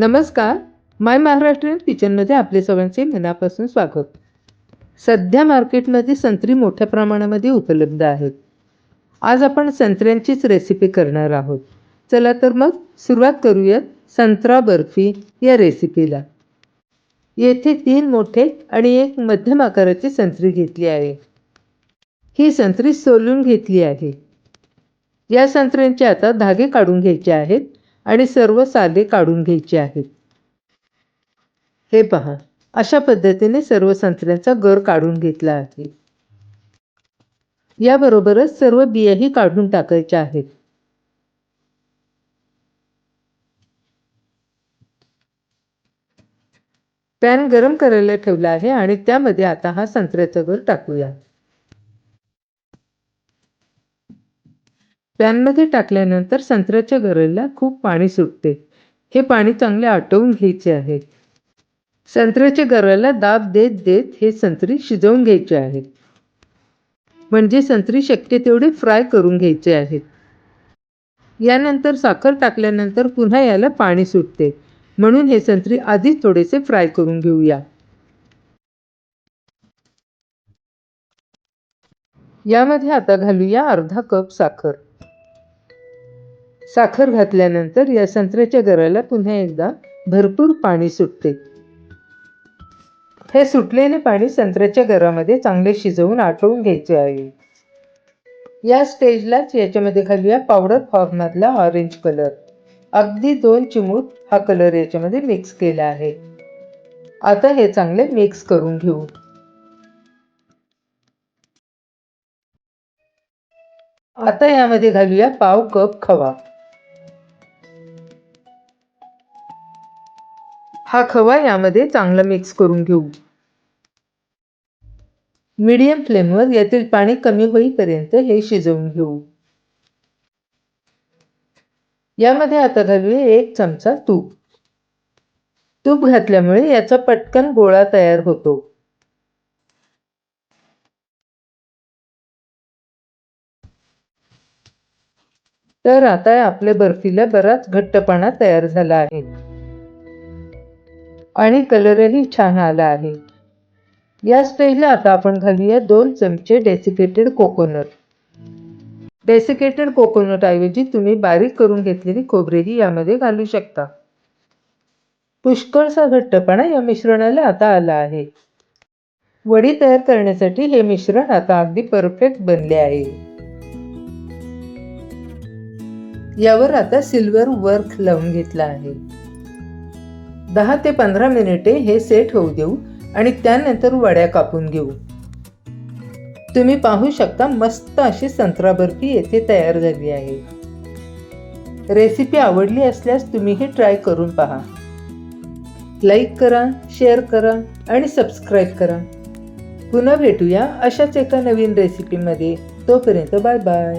नमस्कार. माय महाराष्ट्रीयन किचनमध्ये आपले सगळ्यांचे मनापासून स्वागत. सध्या मार्केटमध्ये संत्री मोठ्या प्रमाणामध्ये उपलब्ध आहेत. आज आपण संत्र्यांचीच रेसिपी करणार आहोत. चला तर मग सुरुवात करूयात संत्रा बर्फी या रेसिपीला येथे तीन मोठे आणि एक मध्यम आकाराची संत्री घेतली आहे. ही संत्री सोलून घेतली आहे. या संत्र्यांचे आता धागे काढून घ्यायचे आहेत. आणि सर्व साले काढून घ्यायचे आहेत. हे पहा अशा पद्धतीने सर्व संत्र्यांचा गर काढून घेतला आहे. याबरोबरच सर्व बियाही काढून टाकायच्या आहेत. पॅन गरम करायला ठेवला आहे आणि त्यामध्ये आता हा संत्र्याचा गर टाकूया. पॅनमध्ये टाकल्यानंतर संत्र्याच्या गरेला खूप पाणी सुटते. हे पाणी चांगले आटवून घ्यायचे आहे. संत्र्याच्या गराला दाब देत देत हे संत्री शिजवून घ्यायचे आहेत म्हणजे संत्री शक्य तेवढे फ्राय करून घ्यायचे आहेत यानंतर साखर टाकल्यानंतर पुन्हा याला पाणी सुटते. म्हणून हे संत्री आधीच थोडेसे फ्राय करून घेऊया. यामध्ये आता घालूया अर्धा कप साखर. साखर घातल्यानंतर या संत्र्याच्या गराला पुन्हा एकदा भरपूर पाणी सुटते. हे सुटलेले पाणी संत्र्याच्या गरामध्ये चांगले शिजवून आटवून घ्यायचे आहे. या स्टेजलाच याच्यामध्ये घालूया पावडर फॉर्ममधला ऑरेंज कलर अगदी दोन चिमूट हा कलर याच्यामध्ये मिक्स केला आहे. आता हे चांगले मिक्स करून घेऊ. आता यामध्ये घालूया पाव कप खवा. हा खवा यामध्ये चांगला मिक्स करून घेऊ. मीडियम फ्लेमवर यातील पाणी कमी होईपर्यंत हे शिजवून घेऊ. यामध्ये आता घालूया एक चमचा तूप. तूप घातल्यामुळे याचा पटकन गोळा तयार होतो. तर आता आपल्या बर्फीला बराच घट्टपणा तयार झाला आहे. आणि कलरही छान आला आहे. या स्टेजला आता आपण घालूया दोन चमचे डेसिकेटेड कोकोनट डेसिकेटेड कोकोनट ऐवजी तुम्ही बारीक करून घेतलेली खोबरेही यामध्ये घालू शकता. पुष्कळसा घट्टपणा या मिश्रणाला आता आला आहे. वडी तयार करण्यासाठी हे मिश्रण आता अगदी परफेक्ट बनले आहे. यावर आता सिल्वर वर्क लावून घेतला आहे. दहा ते पंधरा मिनिटे हे सेट होऊ देऊ आणि त्यानंतर वड्या कापून घेऊ. तुम्ही पाहू शकता मस्त अशी संत्रा बर्फी येथे तयार झाली आहे. रेसिपी आवडली असल्यास तुम्हीही ट्राय करून पहा. लाईक करा शेअर करा आणि सबस्क्राईब करा. पुन्हा भेटूया अशाच एका नवीन रेसिपीमध्ये. तोपर्यंत बाय बाय.